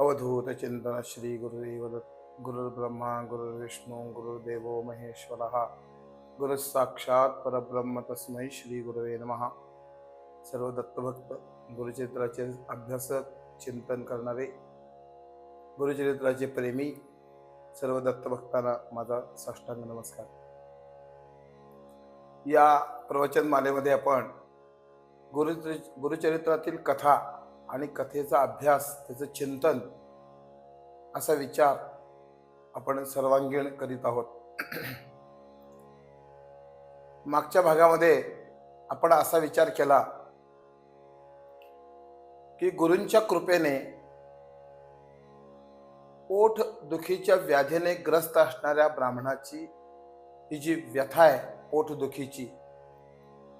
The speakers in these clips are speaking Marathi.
अवधूत चिंतन श्री गुरुदेव दत्त गुरुर्ब्रह्मा गुरुर्विष्णू गुरुर्देव महेश्वरः। गुरुसाक्षात परब्रह्म तस्मै श्री गुरुवे नमः। सर्व दत्तभक्त गुरुचरित्राचे अभ्यासक चिंतन करणारे गुरुचरित्राचे प्रेमी सर्व दत्तभक्तांना माझा साष्टांग नमस्कार. या प्रवचनमालेमध्ये आपण गुरु गुरुचरित्रातील कथा आणि कथेचा अभ्यास त्याचं चिंतन असा विचार आपण सर्वांगीण करीत आहोत. मागच्या भागामध्ये आपण असा विचार केला की गुरूंच्या कृपेने ओठ दुखीच्या व्याधीने ग्रस्त असणाऱ्या ब्राह्मणाची ही जी व्यथा आहे पोटदुखीची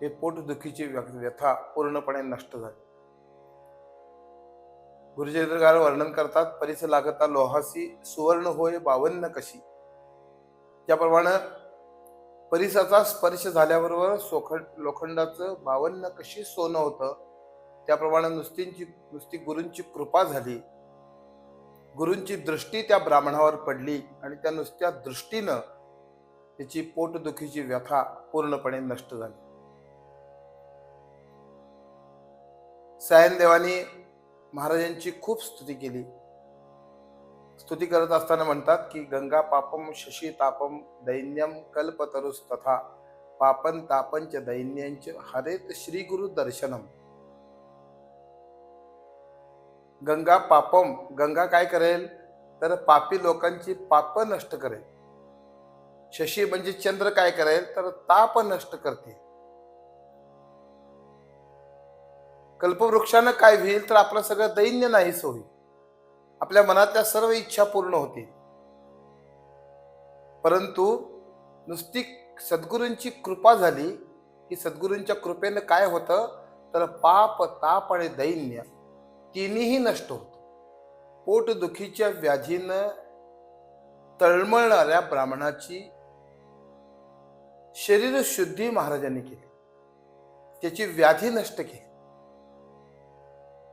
हे पोटदुखीची व्य- व्यथा पूर्णपणे नष्ट झाली. गुरुचरित्रकार वर्णन करतात परिस लागता लोहासी सुवर्ण होय बावन्न कशी? त्याप्रमाणे परिसाचा स्पर्श झाल्याबरोबर सोखंड लोखंडाचं बावन्न कशी सोनं होतं? त्याप्रमाणे नुसतींची नुसती गुरूंची कृपा झाली. गुरूंची दृष्टी त्या ब्राह्मणावर पडली आणि त्या नुसत्या दृष्टीनं त्याची पोटदुखीची व्यथा पूर्णपणे नष्ट झाली. सायनदेवानी महाराजांची खूप स्तुती केली. स्तुती करत असताना म्हणतात की गंगा पापम शशी तापम दैन्यम कल्पतरुस तथा पापन तापंच दैन्यांच हरेत श्री गुरु दर्शनम. गंगा पापम गंगा काय करेल? तर पापी लोकांची पाप नष्ट करेल. शशी म्हणजे चंद्र काय करेल? तर ताप नष्ट करते. कल्पवृक्षानं काय होईल तर आपलं सगळं दैन्य नाहीस होईल आपल्या मनातल्या सर्व इच्छा पूर्ण होतील. परंतु नुसती सद्गुरूंची कृपा झाली की सद्गुरूंच्या कृपेनं काय होतं? तर पाप ताप आणि दैन्य तिन्हीही नष्ट होत. पोटदुखीच्या व्याधीनं तळमळणाऱ्या ब्राह्मणाची शरीर शुद्धी महाराजांनी केली. त्याची व्याधी नष्ट केली.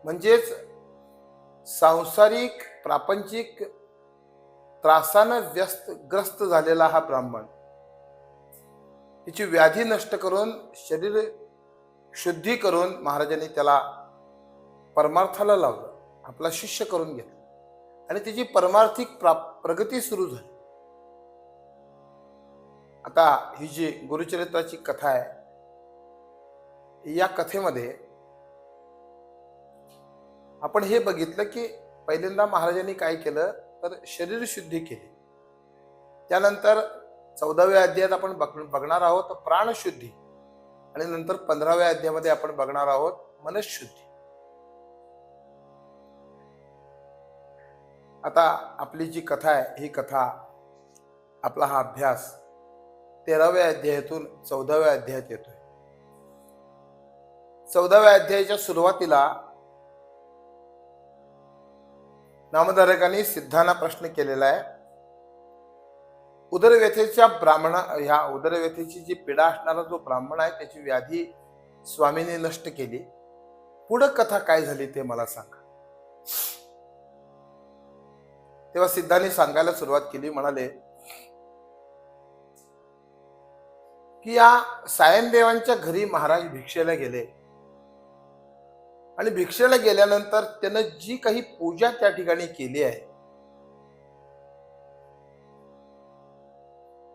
म्हणजेच सांसारिक प्रापंचिक त्रासानं व्यस्त ग्रस्त झालेला हा ब्राह्मण. त्याची व्याधी नष्ट करून शरीर शुद्धी करून महाराजांनी त्याला परमार्थाला लावलं. आपला शिष्य करून घेतला. आणि त्याची परमार्थिक प्रा प्रगती सुरू झाली. आता ही जी गुरुचरित्राची कथा आहे या कथेमध्ये आपण हे बघितलं की पहिल्यांदा महाराजांनी काय केलं? तर शरीर शुद्धी केली. त्यानंतर चौदाव्या अध्यायात आपण बघ- बघणार आहोत प्राणशुद्धी आणि नंतर पंधराव्या अध्यायामध्ये आपण बघणार आहोत मनशुद्धी आता आपली जी कथा आहे ही कथा आपला हा अभ्यास तेराव्या अध्यायातून चौदाव्या अध्यायात येतोय. चौदाव्या अध्यायाच्या सुरुवातीला नामधारकांनी सिद्धांना प्रश्न केलेला आहे. उदरव्यथेच्या ब्राह्मणा ह्या उदरव्यथेची जी पीडा असणारा जो ब्राह्मण आहे त्याची व्याधी स्वामीने नष्ट केली. पुढं कथा काय झाली ते मला सांगा. तेव्हा सिद्धांनी सांगायला सुरुवात केली म्हणाले की या सायनदेवांच्या घरी महाराज भिक्षेला गेले. आणि भिक्षेला गेल्यानंतर त्यानं जी काही पूजा त्या ठिकाणी केली आहे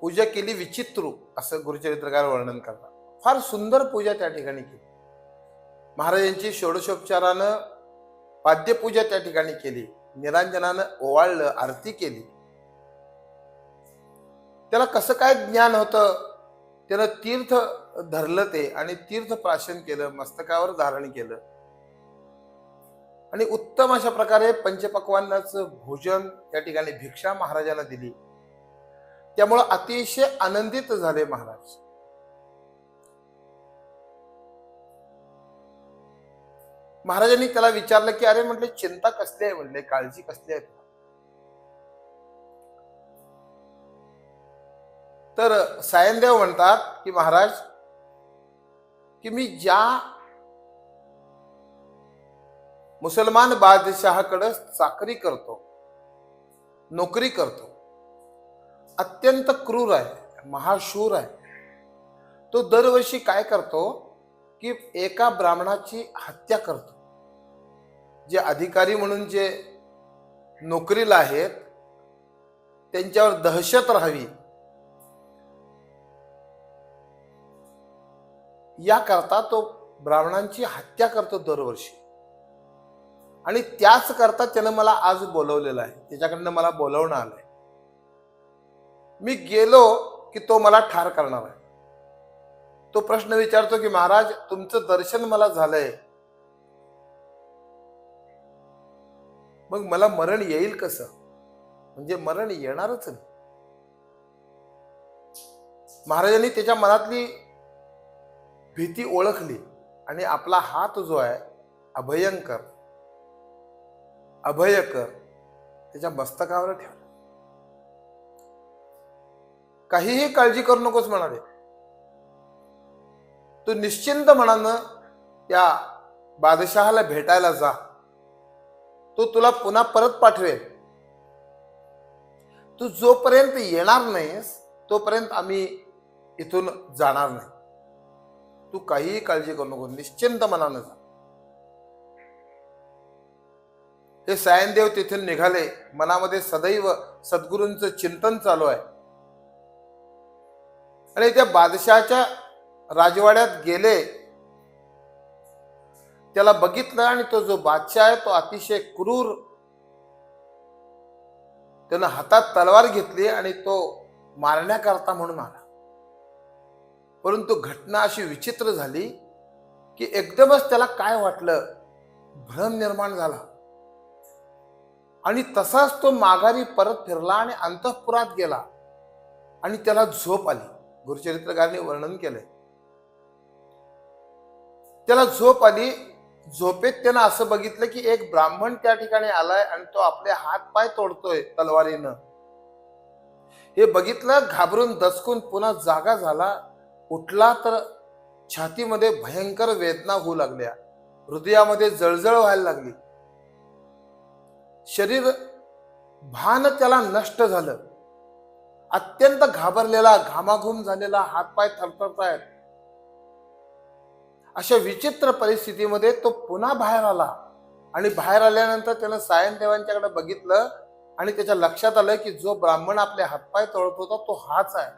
पूजा केली विचित्र असं गुरुचरित्रकार वर्णन करतात. फार सुंदर पूजा त्या ठिकाणी केली. महाराजांची षोडशोपचारानं पाद्यपूजा त्या ठिकाणी केली. निरांजनानं ओवाळलं आरती केली. त्याला कसं काय ज्ञान होतं? त्यानं तीर्थ धरलं ते आणि तीर्थ प्राशन केलं मस्तकावर धारण केलं. आणि उत्तम अशा प्रकारे पंचपक्वांनाचं भोजन त्या ठिकाणी भिक्षा महाराजांना दिली. त्यामुळं अतिशय आनंदित झाले महाराज. महाराजांनी त्याला विचारलं की अरे म्हटले चिंता कसली आहे? म्हणले काळजी कसली आहे तर सायनदेव म्हणतात की महाराज की मी ज्या मुसलमान बादशहाकडं चाकरी करतो नोकरी करतो. अत्यंत क्रूर आहे महाशूर आहे. तो दरवर्षी काय करतो की एका ब्राह्मणाची हत्या करतो. जे अधिकारी म्हणून जे नोकरीला आहेत त्यांच्यावर दहशत राहावी. याकरता तो ब्राह्मणांची हत्या करतो दरवर्षी. आणि त्याच करता त्यानं मला आज बोलवलेलं आहे. त्याच्याकडनं मला बोलवणं आलंय. मी गेलो की तो मला ठार करणार आहे. तो प्रश्न विचारतो की महाराज तुमचं दर्शन मला झालंय. मग मला मरण येईल कसं? म्हणजे मरण येणारच नाही महाराजांनी त्याच्या मनातली भीती ओळखली आणि आपला हात जो आहे अभयंकर अभयकर त्याच्या मस्तकावर ठेवला काहीही काळजी करू नकोस म्हणाले. तू निश्चिंत मनानं त्या बादशहाला भेटायला जा. तो तुला पुन्हा परत पाठवेल. तू जोपर्यंत येणार नाहीस तोपर्यंत आम्ही इथून जाणार नाही. तू काहीही काळजी करू नको निश्चिंत मनानं जा. हे सायनदेव तिथून निघाले. मनामध्ये सदैव सद्गुरूंचं चिंतन चालू आहे. आणि त्या बादशाच्या राजवाड्यात गेले. त्याला बघितलं आणि तो जो बादशाह आहे तो अतिशय क्रूर. त्यानं हातात तलवार घेतली आणि तो मारण्याकरता म्हणून आला. परंतु घटना अशी विचित्र झाली की एकदमच त्याला काय वाटलं? भ्रम निर्माण झाला. आणि तसाच तो माघारी परत फिरला आणि अंतःपुरात गेला. आणि त्याला झोप आली. गुरुचरित्रकाराने वर्णन केलंय. त्याला झोप आली. झोपेत त्यानं असं बघितलं की एक ब्राह्मण त्या ठिकाणी आलाय आणि तो आपले हात पाय तोडतोय तलवारीनं. हे बघितलं घाबरून दचकून पुन्हा जागा झाला. उठला तर छातीमध्ये भयंकर वेदना होऊ लागल्या. हृदयामध्ये जळजळ व्हायला लागली. शरीर भान त्याला नष्ट झालं. अत्यंत घाबरलेला घामाघूम झालेला हातपाय थरथरतायत. अशा विचित्र परिस्थितीमध्ये तो पुन्हा बाहेर आला आणि बाहेर आल्यानंतर त्यानं सायनदेवांच्याकडे बघितलं आणि त्याच्या लक्षात आलं की जो ब्राह्मण आपले हातपाय तळत होता तो हाच आहे.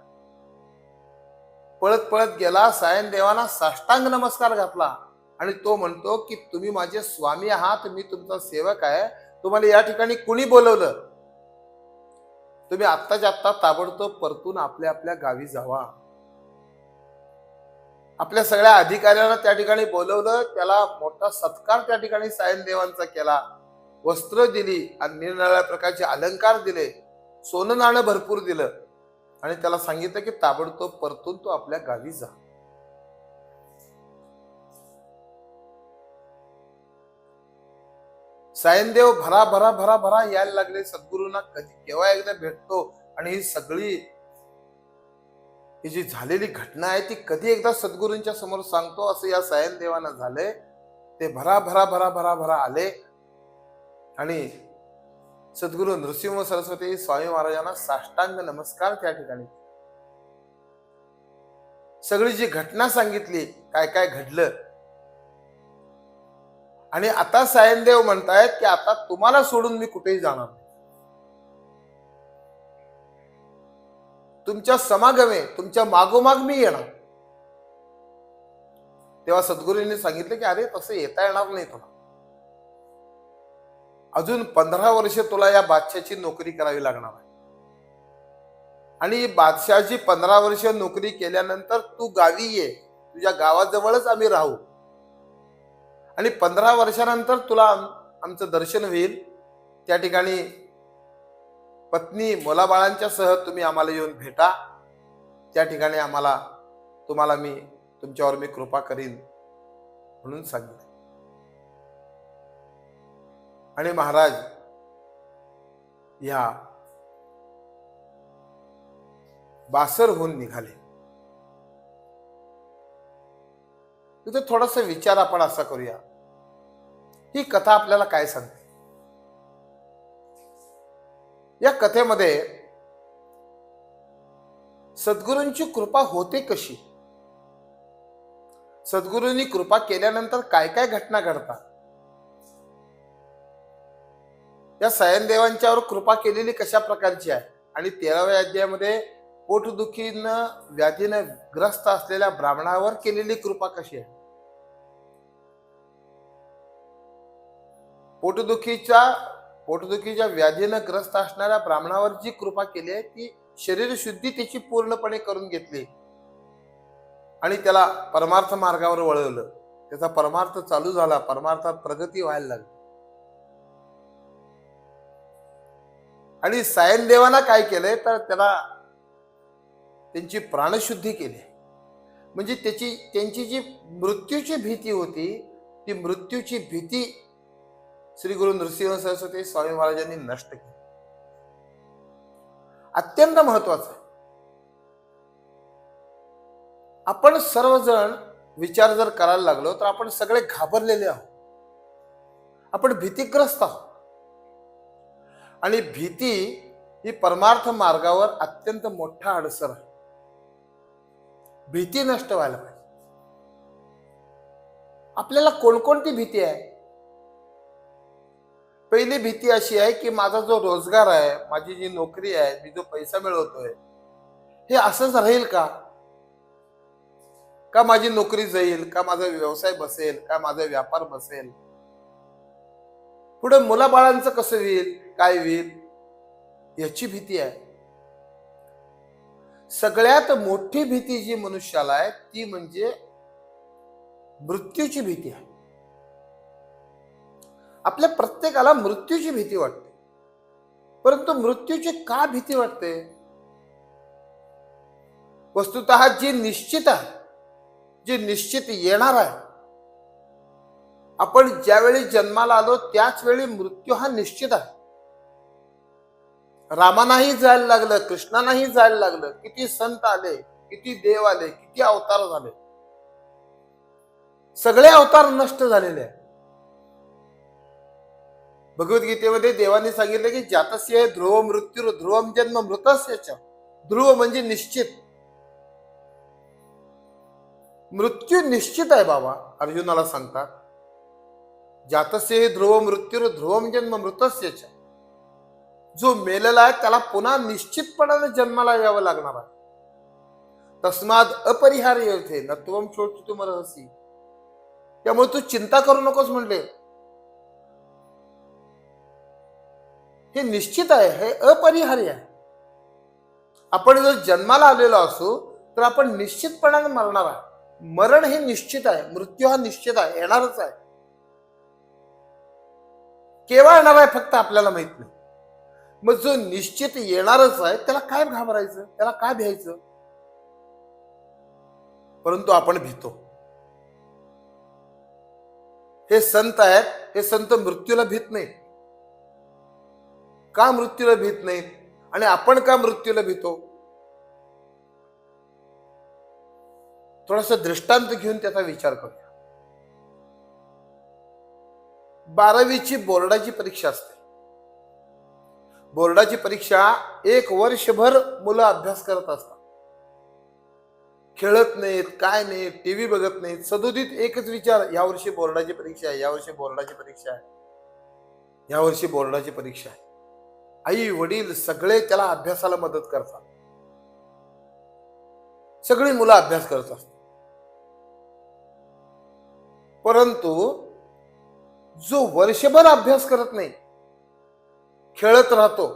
पळत पळत गेला सायनदेवांना साष्टांग नमस्कार घातला आणि तो म्हणतो की तुम्ही माझे स्वामी आहात मी तुमचा सेवक आहे. तुम्हाला या ठिकाणी कुणी बोलवलं? तुम्ही आत्ताच्या आत्ता ताबडतोब परतून आपल्या आपल्या गावी जावा. आपल्या सगळ्या अधिकाऱ्यांना त्या ठिकाणी बोलवलं त्याला मोठा सत्कार त्या ठिकाणी सायनदेवांचा केला. वस्त्र दिली आणि निरनिराळ्या प्रकारचे अलंकार दिले. सोनं नाणं भरपूर दिलं. आणि त्याला सांगितलं की ताबडतोब परतून तो आपल्या गावी जा. सायनदेव भरा भरा भरा भरा यायला लागले. सद्गुरूंना कधी केव्हा एकदा भेटतो? आणि ही सगळी ही जी झालेली घटना आहे ती कधी एकदा सद्गुरूंच्या समोर सांगतो? असं या सायनदेवानं झालंय. ते भरा भरा भरा भरा भरा आले. आणि सद्गुरू नृसिंह सरस्वती स्वामी महाराजांना साष्टांग नमस्कार त्या ठिकाणी. सगळी जी घटना सांगितली काय काय घडलं? आणि आता सायनदेव म्हणतायत की आता तुम्हाला सोडून मी कुठेही जाणार नाही. तुमच्या समागमे तुमच्या मागोमाग मी येणार. तेव्हा सद्गुरूंनी सांगितलं की अरे तसं येता येणार नाही तुला. अजून पंधरा वर्ष तुला या बादशाची नोकरी करावी लागणार आहे. आणि बादशाची पंधरा वर्ष नोकरी केल्यानंतर तू गावी ये. तुझ्या गावाजवळच आम्ही राहू. आणि पंधरा वर्षानंतर तुला आमचं दर्शन होईल. त्या ठिकाणी पत्नी मुलाबाळांच्या सह तुम्ही आम्हाला येऊन भेटा. त्या ठिकाणी आम्हाला तुम्हाला मी तुमच्यावर मी कृपा करीन म्हणून सांगितलं. आणि महाराज या बासरहून निघाले. तिथे थोडासा विचार आपण असा करूया. ही कथा आपल्याला काय सांगते? या कथेमध्ये सद्गुरूंची कृपा होते कशी? सद्गुरूंनी कृपा केल्यानंतर काय काय घटना घडतात? या सयनदेवांच्यावर कृपा केलेली कशा प्रकारची आहे? आणि तेराव्या अध्यायामध्ये पोटदुखीनं व्याधीनं ग्रस्त असलेल्या ब्राह्मणावर केलेली कृपा कशी आहे? पोटदुखीच्या पोटदुखीच्या व्याधीनं ग्रस्त असणाऱ्या ब्राह्मणावर जी कृपा केली आहे ती शरीर शुद्धी त्याची पूर्णपणे करून घेतली. आणि त्याला परमार्थ मार्गावर वळवलं. त्याचा परमार्थ चालू झाला. परमार्थात प्रगती व्हायला लागली. आणि सायन देवाना काय केलंय? तर त्याला त्यांची प्राणशुद्धी केली. म्हणजे त्याची त्यांची जी मृत्यूची भीती होती ती मृत्यूची भीती श्री गुरु नृसिंह सरस्वती स्वामी महाराजांनी नष्ट केली. अत्यंत महत्वाचं आहे. आपण सर्वजण विचार जर करायला लागलो तर आपण सगळे घाबरलेले आहोत. आपण भीतीग्रस्त आहोत. आणि भीती ही परमार्थ मार्गावर अत्यंत मोठा अडसर आहे. भीती नष्ट व्हायला पाहिजे. आपल्याला कोणकोणती भीती आहे? पहिली भीती अशी आहे की माझा जो रोजगार आहे माझी जी नोकरी आहे मी जो पैसा मिळवतोय हे असंच राहील का? का माझी नोकरी जाईल का माझा व्यवसाय बसेल का माझा व्यापार बसेल? पुढे मुलाबाळांचं कसं होईल काय होईल? याची भीती आहे. सगळ्यात मोठी भीती जी मनुष्याला आहे ती म्हणजे मृत्यूची भीती आहे. आपल्या प्रत्येकाला मृत्यूची भीती वाटते. परंतु मृत्यूची का भीती वाटते? वस्तुत जी निश्चित आहे जी निश्चित येणार आहे आपण ज्यावेळी जन्माला आलो त्याच वेळी मृत्यू हा निश्चित आहे. रामानाही जायला लागलं कृष्णानाही जायला लागलं. किती संत आले किती देव आले किती अवतार झाले. सगळे अवतार नष्ट झालेले आहेत. भगवद्गीतेमध्ये देवाने सांगितलं की जातस्य ध्रुव मृत्यू ध्रुवम जन्म मृतस्य ध्रुव म्हणजे निश्चित. मृत्यू निश्चित आहे बाबा अर्जुनाला सांगतात. जातस्य हे ध्रुव मृत्यू ध्रुवम जन्म मृतस्य जो मेलेला आहे त्याला पुन्हा निश्चितपणाने जन्माला यावं लागणार आहे. तस्माद अपरिहार्य येथे नत्वम छोट तुम रहसी त्यामुळे तू चिंता करू नकोस म्हणले. हे निश्चित आहे हे अपरिहार्य आहे. आपण जर जन्माला आलेलो असू तर आपण निश्चितपणाने मरणार आहे. मरण हे निश्चित आहे मृत्यू हा निश्चित आहे येणारच आहे. केव्हा येणार आहे फक्त आपल्याला माहीत नाही. मग जो निश्चित येणारच आहे त्याला काय घाबरायचं? त्याला काय भ्यायचं? परंतु आपण भीतो. हे संत आहेत हे संत मृत्यूला भीत नाही का मृत्यूला भीत नाही आणि आपण का मृत्यूला भीतो? थोडासा दृष्टांत घेऊन त्याचा विचार करूया. बारावीची बोर्डाची परीक्षा असते. बोर्डाची परीक्षा एक वर्षभर मुलं अभ्यास करत असतात. खेळत नाहीत काय नाहीत टीव्ही बघत नाहीत. सदोदित एकच विचार यावर्षी बोर्डाची परीक्षा आहे यावर्षी बोर्डाची परीक्षा आहे. यावर्षी बोर्डाची परीक्षा आहे. आई वडील सगळे त्याला अभ्यासाला मदत करतात. सगळी मुलं अभ्यास करत असतात. परंतु जो वर्षभर अभ्यास करत नाही खेळत राहतो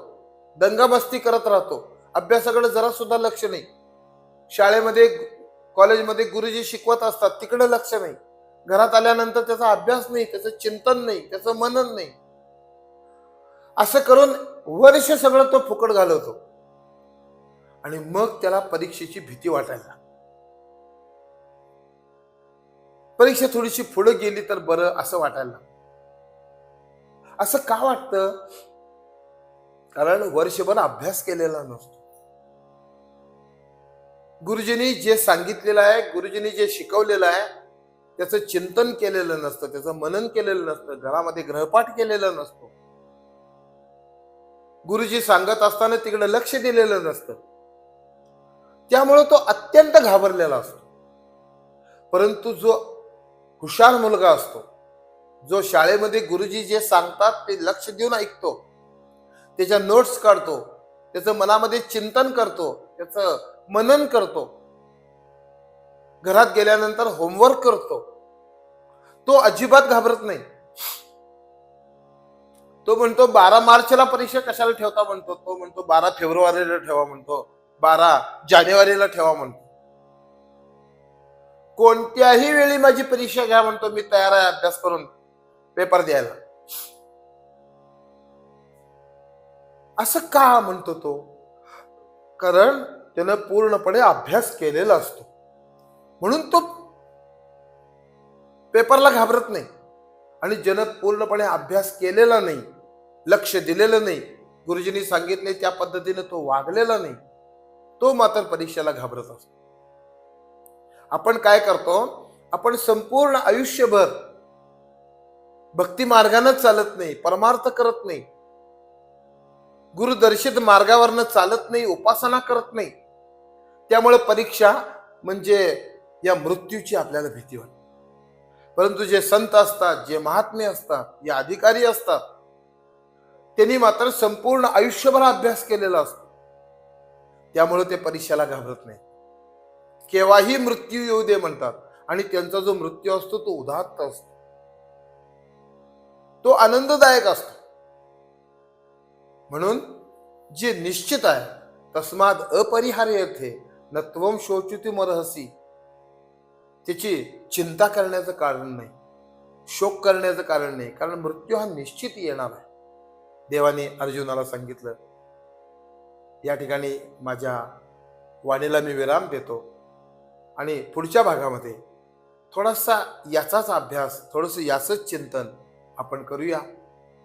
दंगामस्ती करत राहतो. अभ्यासाकडे जरा सुद्धा लक्ष नाही. शाळेमध्ये कॉलेजमध्ये गुरुजी शिकवत असतात तिकडे लक्ष नाही. घरात आल्यानंतर त्याचा अभ्यास नाही त्याचं चिंतन नाही त्याचं मनन नाही. असं करून वर्ष सगळं तो फुकट घालवतो. आणि मग त्याला परीक्षेची भीती वाटायला परीक्षा थोडीशी पुढे गेली तर बरं असं वाटायला असं का वाटतं? कारण वर्षभर अभ्यास केलेला नसतो. गुरुजींनी जे सांगितलेलं आहे गुरुजींनी जे शिकवलेलं आहे त्याचं चिंतन केलेलं नसतं त्याचं मनन केलेलं नसतं घरामध्ये ग्रहपाठ केलेलं नसतो. गुरुजी सांगत असताना तिकडे लक्ष दिलेलं नसतं. त्यामुळे तो अत्यंत घाबरलेला असतो. परंतु जो हुशार मुलगा असतो जो शाळेमध्ये गुरुजी जे सांगतात ते लक्ष देऊन ऐकतो. त्याच्या नोट्स काढतो. त्याचं मनामध्ये चिंतन करतो. त्याचं मनन करतो. घरात गेल्यानंतर होमवर्क करतो. तो अजिबात घाबरत नाही. तो म्हणतो बारा मार्चला परीक्षा कशाला ठेवता? म्हणतो. तो म्हणतो बारा फेब्रुवारीला ठेवा म्हणतो. बारा जानेवारीला ठेवा म्हणतो. कोणत्याही वेळी माझी परीक्षा घ्या म्हणतो. मी तयार आहे अभ्यास करून पेपर द्यायला. असं का म्हणतो तो? कारण त्यानं पूर्णपणे अभ्यास केलेला असतो. म्हणून तो पेपरला घाबरत नाही. आणि ज्यानं पूर्णपणे अभ्यास केलेला नाही लक्ष दिलेलं नाही गुरुजींनी सांगितले त्या पद्धतीने तो वागलेला नाही तो मात्र परीक्षेला घाबरत असतो. आपण काय करतो? आपण संपूर्ण आयुष्यभर भक्ती मार्गानं चालत नाही परमार्थ करत नाही. गुरुदर्शित मार्गावरनं चालत नाही उपासना करत नाही. त्यामुळे परीक्षा म्हणजे या मृत्यूची आपल्याला भीती वाटते. परंतु जे संत असतात जे महात्मे असतात जे अधिकारी असतात त्यांनी मात्र संपूर्ण आयुष्यभर अभ्यास केलेला असतो. त्यामुळे ते परीक्षेला घाबरत नाही केव्हाही मृत्यू येऊ दे म्हणतात आणि त्यांचा जो मृत्यू असतो तो उदात्त असतो. तो आनंददायक असतो. म्हणून जे निश्चित आहे तस्माद अपरिहार्य थे नत्वम शोचिती मरहसी त्याची चिंता करण्याचं कारण नाही शोक करण्याचं कारण नाही कारण मृत्यू हा निश्चित येणार आहे. देवाने अर्जुनाला सांगितलं या ठिकाणी माझ्या वाणीला मी विराम देतो आणि पुढच्या भागामध्ये थोडासा याचाच अभ्यास थोडंसं याचंच चिंतन आपण करूया.